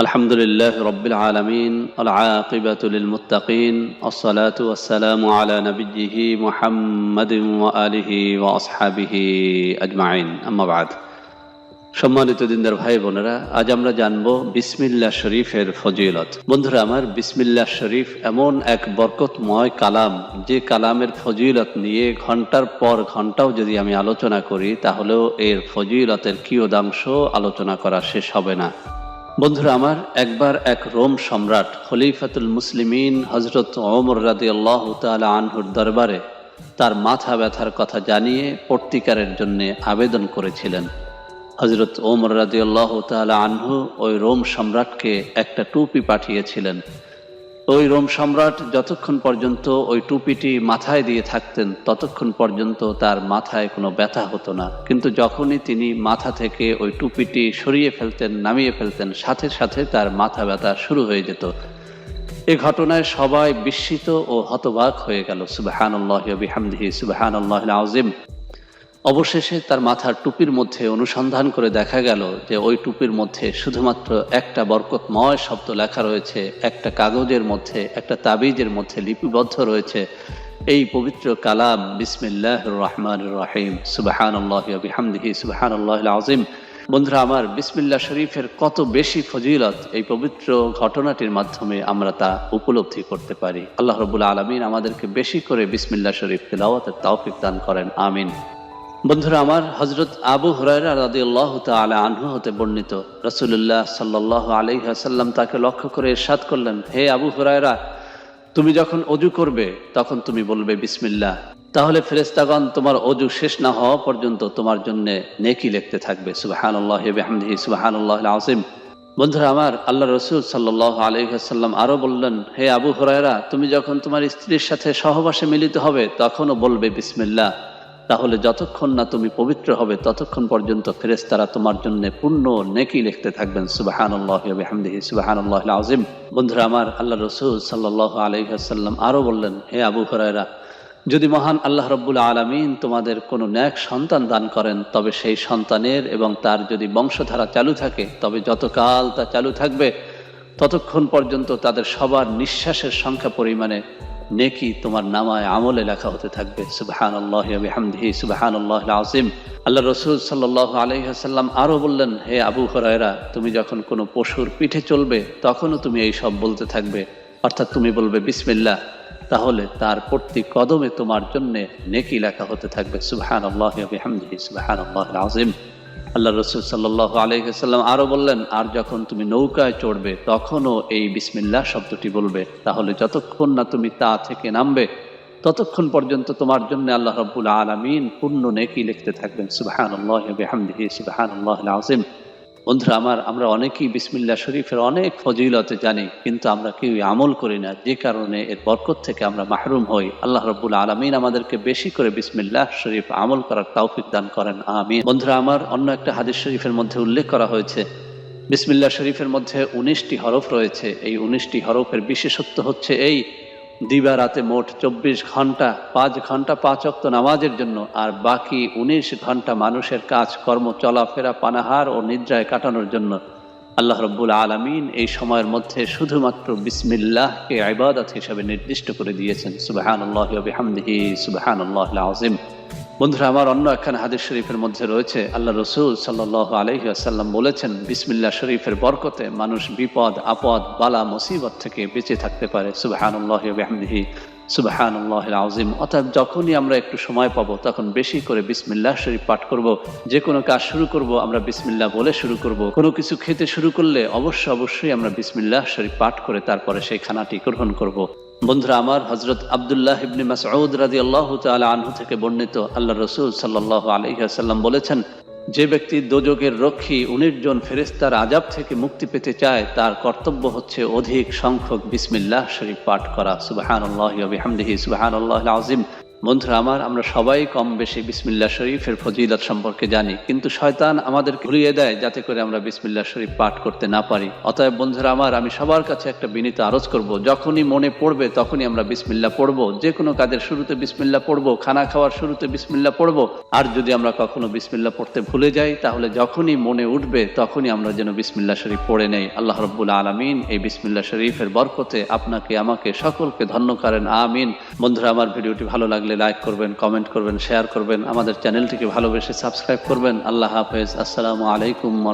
الحمد لله رب العالمين العاقبة للمتقين الصلاة والسلام على نبيه محمد وآله وأصحابه أجمعين أما بعد সম্মানিত দিনদার ভাই বোনেরা আজ আমরা জানবো বিসমিল্লাহ শরীফের ফজিলত বন্ধুরা আমার বিসমিল্লাহ শরীফ এমন এক বরকতময় কালাম যে কালামের ফজিলত নিয়ে ঘন্টার পর ঘন্টাও যদি আমি আলোচনা করি তাহলেও এর ফজিলতের কিয়দাংশ আলোচনা করা শেষ হবে না বন্ধুরা, আমার একবার এক রোম সম্রাট খলিফাতুল মুসলিমিন হজরত ওমর রাদি আল্লাহ তালা আনহুর দরবারে তার মাথা ব্যথার কথা জানিয়ে পত্রিকারের জন্য আবেদন করেছিলেন। হজরত ওমর রাজি আল্লাহ তালা আনহু ওই রোম সম্রাটকে একটা টুপি পাঠিয়েছিলেন। ওই রোম সম্রাট যতক্ষণ পর্যন্ত ওই টুপিটি মাথায় দিয়ে থাকতেন, ততক্ষণ পর্যন্ত তার মাথায় কোনো ব্যথা হতো না। কিন্তু যখনই তিনি মাথা থেকে ওই টুপিটি সরিয়ে ফেলতেন, নামিয়ে ফেলতেন, সাথে সাথে তার মাথা ব্যথা শুরু হয়ে যেত। এ ঘটনায় সবাই বিস্মিত ও হতবাক হয়ে গেল। সুবাহান আল্লাহ বিহামদিহি সুবাহান আল্লাহ আজিম অবশেষে তার মাথার টুপির মধ্যে অনুসন্ধান করে দেখা গেল যে ওই টুপির মধ্যে শুধুমাত্র একটা বরকতময় শব্দ লেখা রয়েছে, একটা কাগজের মধ্যে, একটা তাবিজের মধ্যে লিপিবদ্ধ রয়েছে। এই পবিত্র কালাম বিসমিল্লাহ রহমান রাহিম। সুবাহান আল্লাহ বিহামদিহি সুবাহান আল্লাহ আজিম বন্ধুরা, আমার বিসমিল্লাহ শরীফের কত বেশি ফজিলত এই পবিত্র ঘটনাটির মাধ্যমে আমরা তা উপলব্ধি করতে পারি। আল্লাহ রবুল আলমিন আমাদেরকে বেশি করে বিসমিল্লা শরীফ তেলাওয়াতের তৌফিক দান করেন। আমিন। বন্ধুরা, আমার হজরত আবু হরাইরা রাদি আল্লাহ তালা আনহু হতে বর্ণিত। রসুল্লাহ সাল্লাহ আলহাসাল্লাম তাকে লক্ষ্য করে ইরশাদ করলেন, হে আবু হরাইরা তুমি যখন অজু করবে, তখন তুমি বলবে, বিসমিল্লাহ। তাহলে ফেরেস্তাগণ তোমার অজু শেষ না হওয়া পর্যন্ত তোমার জন্য নেকি লিখতে থাকবে। সুবাহান আল্লাহ বেহামদিহি সুবাহান আল্লাহ আসিম বন্ধুরা, আমার আল্লাহ রসুল সাল্লাহ আলহাসাল্লাম আরও বললেন, হে আবু হরাইরা তুমি যখন তোমার স্ত্রীর সাথে সহবাসে মিলিত হবে, তখনও বলবে, বিসমিল্লাহ। তাহলে যতক্ষণ না তুমি পবিত্র হবে, ততক্ষণ পর্যন্ত ফেরেস্তারা তোমার জন্য পূর্ণ নেকি লিখতে থাকবেন। সুবাহান আল্লাহমদিহি সুবাহান আল্লাহ আজিম বন্ধুরা, আমার আল্লাহ রসুল সাল্লাহ আলহাসাল্লাম আরও বললেন, হে আবু হরাইরা যদি মহান আল্লাহ রব্বুল আলমিন তোমাদের কোনো ন্যাক সন্তান দান করেন, তবে সেই সন্তানের এবং তার যদি বংশধারা চালু থাকে, তবে যতকাল তা চালু থাকবে, ততক্ষণ পর্যন্ত তাদের সবার নিঃশ্বাসের সংখ্যা পরিমাণে নেকি তোমার নামায় আমলে লেখা হতে থাকবে। সুবাহান আল্লাহ হামদিহি সুবাহান আল্লাহ আজিম আল্লাহ রসুল সাল্লাহ আলহিহাসাল্লাম আরও বললেন, হে আবু হরায়রা, তুমি যখন কোনো পশুর পিঠে চলবে, তখনও তুমি এই সব বলতে থাকবে। অর্থাৎ তুমি বলবে বিসমিল্লা তাহলে তার প্রতি কদমে তোমার জন্যে নেকি লেখা হতে থাকবে। সুবাহান আল্লাহ হামদিহি সুবাহান আল্লাহ আজিম আল্লাহ রসুল সাল্লাহ আলহিহাল্লাম আরও বললেন, আর যখন তুমি নৌকায় চড়বে, তখনও এই বিসমিল্লাহ শব্দটি বলবে। তাহলে যতক্ষণ না তুমি তা থেকে নামবে, ততক্ষণ পর্যন্ত তোমার জন্য আল্লাহ রব্বুল আলমিন পূর্ণ নেকি লিখতে থাকবেন। সুবাহান আল্লাহ আল্লাহ আজিম বন্ধুরা, আমার, আমরা অনেকেই বিসমিল্লা শরীফের অনেক ফজিলতে জানি, কিন্তু আমরা কেউ আমল করি না। যে কারণে এর বরকত থেকে আমরা মাহরুম হই। আল্লাহ রব্বুল আলমিন আমাদেরকে বেশি করে বিসমিল্লাহ শরীফ আমল করার তৌফিক দান করেন। আমি বন্ধুরা, আমার অন্য একটা হাদিস শরীফের মধ্যে উল্লেখ করা হয়েছে। বিসমিল্লা শরীফের মধ্যে উনিশটি হরফ রয়েছে। এই উনিশটি হরফের বিশেষত্ব হচ্ছে এই দিবা রাতে মোট চব্বিশ ঘণ্টা, পাঁচ ঘণ্টা পাঁচ অক্ত নামাজের জন্য, আর বাকি উনিশ ঘণ্টা মানুষের কাজ, কর্ম, চলাফেরা, পানাহার ও নিদ্রায় কাটানোর জন্য। আল্লাহ রব্বুল আলমিন এই সময়ের মধ্যে শুধুমাত্র বিসমিল্লাহকে আইবাদত হিসাবে নির্দিষ্ট করে দিয়েছেন। সুবাহান আল্লাহ আজিম বন্ধুরা, আমার অন্য একখান হাদিস শরীফের মধ্যে রয়েছে। আল্লাহ রসুল সাল্লাহ আলহি আসাল্লাম বলেছেন বিসমিল্লা শরীফের বরকতে মানুষ বিপদ, আপদ, বালা, মুসিবত থেকে বেঁচে থাকতে পারে। সুবাহানুল্লাহমদিহি সুবাহানুল্লাহ আজিম অর্থাৎ যখনই আমরা একটু সময় পাবো, তখন বেশি করে বিসমিল্লাহ শরীফ পাঠ করব। যে কোনো কাজ শুরু করব, আমরা বিসমিল্লাহ বলে শুরু করব। কোনো কিছু খেতে শুরু করলে অবশ্যই অবশ্যই আমরা বিসমিল্লাহ শরীফ পাঠ করে তারপরে সেই খানাটি গ্রহণ করব। বন্ধুরা, আমার হজরত আবদুল্লাহ ইবনে মাসউদ রাজি আল্লাহ তালা আনহু থেকে বর্ণিত আল্লাহ রসুল সাল্লাহ আলহিহাসাল্লাম বলেছেন, যে ব্যক্তি দোজকের রক্ষী উনিশ জন ফেরেস্তার আজাব থেকে মুক্তি পেতে চায়, তার কর্তব্য হচ্ছে অধিক সংখ্যক বিসমিল্লাহ শরীফ পাঠ করা। সুবাহান সুবাহান আজিম বন্ধুরা, আমার, আমরা সবাই কম বেশি বিসমিল্লাহ শরীফের ফজিলত সম্পর্কে জানি, কিন্তু শয়তান আমাদের ভুলিয়ে দেয় যাতে করে আমরা বিসমিল্লাহ শরীফ পাঠ করতে না পারি। অতএব বন্ধুরা, আমার, আমি সবার কাছে একটা বিনীত আরজ করব, যখনই মনে পড়বে তখনই আমরা বিসমিল্লাহ পড়ব, যে কোনো কাজের শুরুতে বিসমিল্লাহ পড়ব, খানা খাওয়ার শুরুতে বিসমিল্লাহ পড়ব, আর যদি আমরা কখনো বিসমিল্লাহ পড়তে ভুলে যাই, তাহলে যখনই মনে উঠবে তখনই আমরা যেন বিসমিল্লা শরীফ পড়ে নেই। আল্লাহ রব্বুল আলমিন এই বিসমিল্লাহ শরীফের বরকতে আপনাকে, আমাকে সকলকে ধন্য করেন, আমিন। বন্ধুরা, আমার ভিডিওটি ভালো লাগলে লাইক করবেন কমেন্ট করবেন শেয়ার করবেন। আমাদের চ্যানেলটিকে ভালোবেসে সাবস্ক্রাইব করবেন। আল্লাহ হাফেজ। আসসালামু আলাইকুম রহমতুল্লাহ।